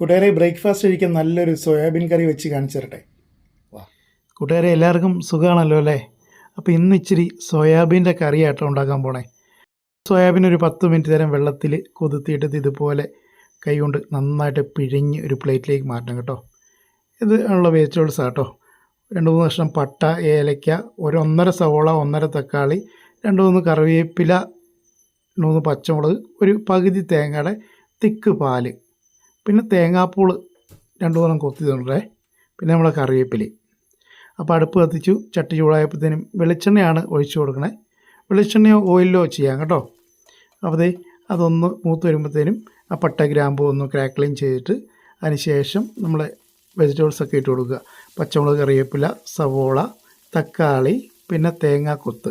കൂട്ടുകാരെ ബ്രേക്ക്ഫാസ്റ്റ് കഴിക്കാൻ നല്ലൊരു സോയാബീൻ കറി വെച്ച് കാണിച്ചു തരട്ടെ കൂട്ടുകാരെ എല്ലാവർക്കും സുഖമാണല്ലോ അല്ലേ? അപ്പോൾ ഇന്ന് ഇച്ചിരി സോയാബീന്റെ കറിയാട്ടോ ഉണ്ടാക്കാൻ പോണേ. സോയാബീൻ ഒരു പത്ത് മിനിറ്റ് നേരം വെള്ളത്തിൽ കുതിർത്തിയിട്ട് ഇതുപോലെ കൈകൊണ്ട് നന്നായിട്ട് പിഴിഞ്ഞ് ഒരു പ്ലേറ്റിലേക്ക് മാറ്റണം കേട്ടോ. ഇത് ഉള്ള വെജിറ്റബിൾസ് ആട്ടോ. രണ്ട് മൂന്ന് കഷ്ണം പട്ട ഏലയ്ക്ക ഒരു ഒന്നര സവോള ഒന്നര തക്കാളി രണ്ട് മൂന്ന് കറിവേപ്പില രണ്ട് മൂന്ന് പച്ചമുളക് ഒരു പകുതി തേങ്ങയുടെ തിക്ക് പാൽ. പിന്നെ തേങ്ങാപ്പൂൾ രണ്ട് മൂന്നെണ്ണം കൊത്തി തന്നിട്ടേ പിന്നെ നമ്മളെ കറിവേപ്പില അപ്പോൾ അടുപ്പ് കത്തിച്ചു. ചട്ടി ചൂടായപ്പോഴത്തേനും വെളിച്ചെണ്ണയാണ് ഒഴിച്ചു കൊടുക്കണേ. വെളിച്ചെണ്ണയോ ഓയിലോ ചെയ്യാം കേട്ടോ. അപ്പോൾ അതൊന്ന് മൂത്ത് വരുമ്പോഴത്തേനും ആ പട്ട ഗ്രാമ്പു ഒന്ന് ക്രാക്ലിങ് ചെയ്തിട്ട് അതിനുശേഷം നമ്മൾ വെജിറ്റബിൾസ് ഒക്കെ ഇട്ട് കൊടുക്കുക. പച്ചമുളക് കറിവേപ്പില സവോള തക്കാളി പിന്നെ തേങ്ങാക്കൊത്ത്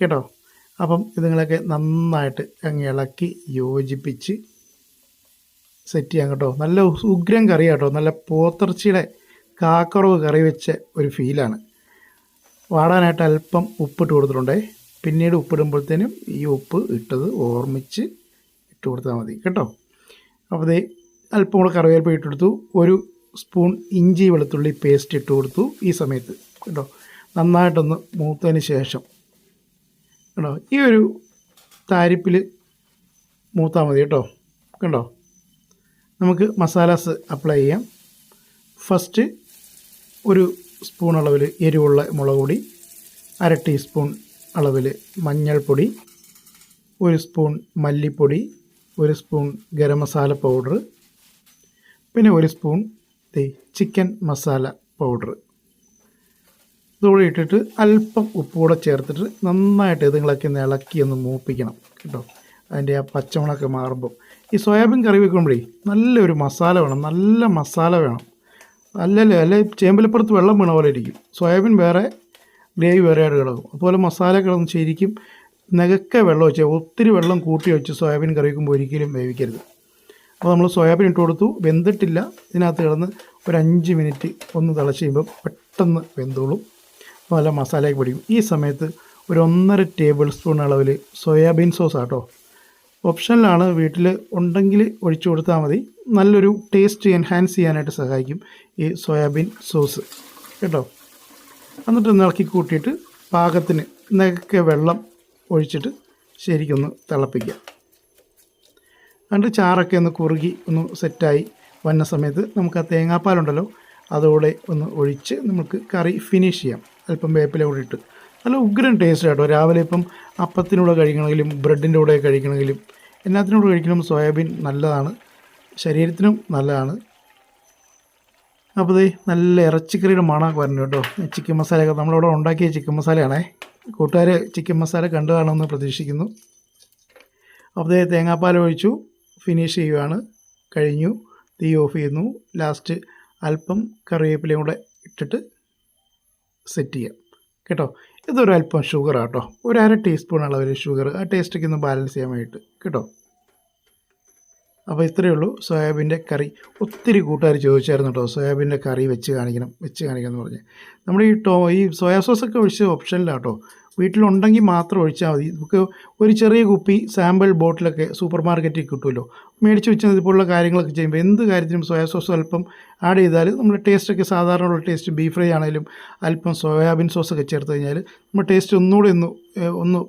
കേട്ടോ? അപ്പം ഇതുങ്ങളൊക്കെ നന്നായിട്ട് അങ്ങ് ഇളക്കി യോജിപ്പിച്ച് സെറ്റ് ചെയ്യാം കേട്ടോ. നല്ല ഉഗ്രം കറി കേട്ടോ നല്ല പോത്തിറച്ചിയുടെ കാക്കറവ് കറി വെച്ച ഒരു ഫീലാണ് വാടാനായിട്ട് അല്പം ഉപ്പിട്ട് കൊടുത്തിട്ടുണ്ടേ. പിന്നീട് ഉപ്പിടുമ്പോഴത്തേനും ഈ ഉപ്പ് ഇട്ടത് ഓർമ്മിച്ച് ഇട്ട് കൊടുത്താൽ മതി കേട്ടോ. അപ്പോൾ ദേ അല്പം കൂടെ കറിവേപ്പില ഇട്ടെടുത്തു ഒരു സ്പൂൺ ഇഞ്ചി വെളുത്തുള്ളി പേസ്റ്റ് ഇട്ട് കൊടുത്തു ഈ സമയത്ത് കേട്ടോ. നന്നായിട്ടൊന്ന് മൂത്തതിന് ശേഷം കേട്ടോ. ഈ ഒരു താരിപ്പിൽ മൂത്താൽ മതി കേട്ടോ. കണ്ടോ? നമുക്ക് മസാലാസ് അപ്ലൈ ചെയ്യാം. ഫസ്റ്റ് ഒരു സ്പൂൺ അളവിൽ എരിവുള്ള മുളക് പൊടി അര ടീസ്പൂൺ അളവിൽ മഞ്ഞൾപ്പൊടി ഒരു സ്പൂൺ മല്ലിപ്പൊടി ഒരു സ്പൂൺ ഗരം മസാല പൗഡർ പിന്നെ ഒരു സ്പൂൺ ചിക്കൻ മസാല പൗഡർ ഇതുകൂടെ ഇട്ടിട്ട് അല്പം ഉപ്പുകൂടെ ചേർത്തിട്ട് നന്നായിട്ട് ഇതുങ്ങളൊക്കെ ഒന്ന് ഇളക്കി ഒന്ന് മൂപ്പിക്കണം കേട്ടോ. അതിന്റെ ആ പച്ചമുളകൊക്കെ മാറുമ്പോൾ ഈ സോയാബീൻ കറി വെക്കുമ്പോഴേ നല്ലൊരു മസാല വേണം നല്ല മസാല വേണം. അല്ലല്ലേ അല്ലെ ചേമ്പലപ്പുറത്ത് വെള്ളം വീണ പോലെ ഇരിക്കും. സോയാബീൻ വേറെ ഗ്രേവി വേറെ ആയിട്ട് കിടക്കും. അതുപോലെ മസാല കിടന്ന് ശരിക്കും നികക്ക വെള്ളം വെച്ചാൽ ഒത്തിരി വെള്ളം കൂട്ടി വെച്ച് സോയാബീൻ കറി വെക്കുമ്പോൾ ഒരിക്കലും വേവിക്കരുത്. അപ്പോൾ നമ്മൾ സോയാബീൻ ഇട്ട് കൊടുത്തു വെന്തിട്ടില്ല. ഇതിനകത്ത് കിടന്ന് ഒരു അഞ്ച് മിനിറ്റ് ഒന്ന് തിളച്ച് കഴിയുമ്പോൾ പെട്ടെന്ന് വെന്തോളും. നല്ല മസാലയൊക്കെ പിടിക്കും ഈ സമയത്ത് ഒരു ഒന്നര ടേബിൾ സ്പൂൺ അളവിൽ സോയാബീൻ സോസ് ആട്ടോ ഓപ്ഷനിലാണ് വീട്ടിൽ ഉണ്ടെങ്കിൽ ഒഴിച്ചു കൊടുത്താൽ മതി. നല്ലൊരു ടേസ്റ്റ് എൻഹാൻസ് ചെയ്യാനായിട്ട് സഹായിക്കും ഈ സോയാബീൻ സോസ്. കേട്ടോ? എന്നിട്ട് ഇളക്കി കൂട്ടിയിട്ട് പാകത്തിന് ഇന്നൊക്കെ വെള്ളം ഒഴിച്ചിട്ട് ശരിക്കൊന്ന് തിളപ്പിക്കുക. എന്നിട്ട് ചാറൊക്കെ ഒന്ന് കുറുകി ഒന്ന് സെറ്റായി വന്ന സമയത്ത് നമുക്ക് ആ തേങ്ങാപ്പാലുണ്ടല്ലോ അതോടെ ഒന്ന് ഒഴിച്ച് നമുക്ക് കറി ഫിനിഷ് ചെയ്യാം. അല്പം വേപ്പില കൂടി ഇട്ട്. നല്ല ഉഗ്രൻ ടേസ്റ്റ് കേട്ടോ രാവിലെ ഇപ്പം അപ്പത്തിനൂടെ കഴിക്കണമെങ്കിലും ബ്രെഡിന്റെ കൂടെ കഴിക്കണമെങ്കിലും എല്ലാത്തിനൂടെ കഴിക്കണം. സോയാബീൻ നല്ലതാണ്. ശരീരത്തിനും നല്ലതാണ്. അപ്പോൾ ദേ നല്ല ഇറച്ചിക്കറിയുടെ മണമൊക്കെ വരണം കേട്ടോ. ചിക്കൻ മസാലയൊക്കെ നമ്മളിവിടെ ഉണ്ടാക്കിയ ചിക്കൻ മസാലയാണേ. കൂട്ടുകാർ ചിക്കൻ മസാല കണ്ടു കാണുമെന്ന് പ്രതീക്ഷിക്കുന്നു. അപ്പോൾ ദേ തേങ്ങാപ്പാൽ ഒഴിച്ചു. ഫിനിഷ് ചെയ്യുവാണ്. കഴിഞ്ഞു. തീ ഓഫ് ചെയ്യുന്നു. ലാസ്റ്റ് അല്പം കറിവേപ്പിലയും കൂടെ ഇട്ടിട്ട് സെറ്റ് ചെയ്യാം. കേട്ടോ? ഇതൊരു അല്പം ഷുഗർ ആട്ടോ ഒരു അര ടീസ്പൂൺ അളവിൽ ഷുഗർ ആ ടേസ്റ്റൊക്കെ ഒന്ന് ബാലൻസ് ചെയ്യാൻ വേണ്ടിയിട്ട്. കേട്ടോ? അപ്പോൾ ഇത്രയേ ഉള്ളൂ. സോയാബീന്റെ കറി. ഒത്തിരി കൂട്ടുകാർ ചോദിച്ചായിരുന്നു കേട്ടോ സോയാബീന്റെ കറി വെച്ച് കാണിക്കണം വെച്ച് കാണിക്കണം എന്ന് പറഞ്ഞ്. നമ്മൾ ഈ ടോ ഈ സോയാ സോസൊക്കെ ഒഴിച്ച് ഓപ്ഷനിലാണ് കേട്ടോ. വീട്ടിലുണ്ടെങ്കിൽ മാത്രം ഒഴിച്ചാൽ മതി. നമുക്ക് ഒരു ചെറിയ കുപ്പി സാമ്പിൾ ബോട്ടിലൊക്കെ സൂപ്പർ മാർക്കറ്റിൽ കിട്ടുമല്ലോ. മേടിച്ച് വെച്ച് ഇതുപോലുള്ള കാര്യങ്ങളൊക്കെ ചെയ്യുമ്പോൾ എന്ത് കാര്യത്തിനും സോയാ സോസ് അല്പം ആഡ് ചെയ്താൽ നമ്മൾ ടേസ്റ്റൊക്കെ സാധാരണ ഉള്ള ടേസ്റ്റ് ബീഫ് ഫ്രൈ ആണെങ്കിലും അല്പം സോയാബീൻ സോസൊക്കെ ചേർത്ത് കഴിഞ്ഞാൽ നമ്മൾ ടേസ്റ്റ് ഒന്നുകൂടെ ഒന്ന് ഒന്ന്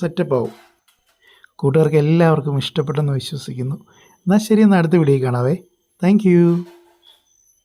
സെറ്റപ്പ് ആവും. കൂട്ടുകാർക്ക് എല്ലാവർക്കും ഇഷ്ടപ്പെട്ടെന്ന് വിശ്വസിക്കുന്നു. എന്നാൽ ശരി എന്നാൽ അടുത്ത വീഡിയോ കാണാവേ. താങ്ക്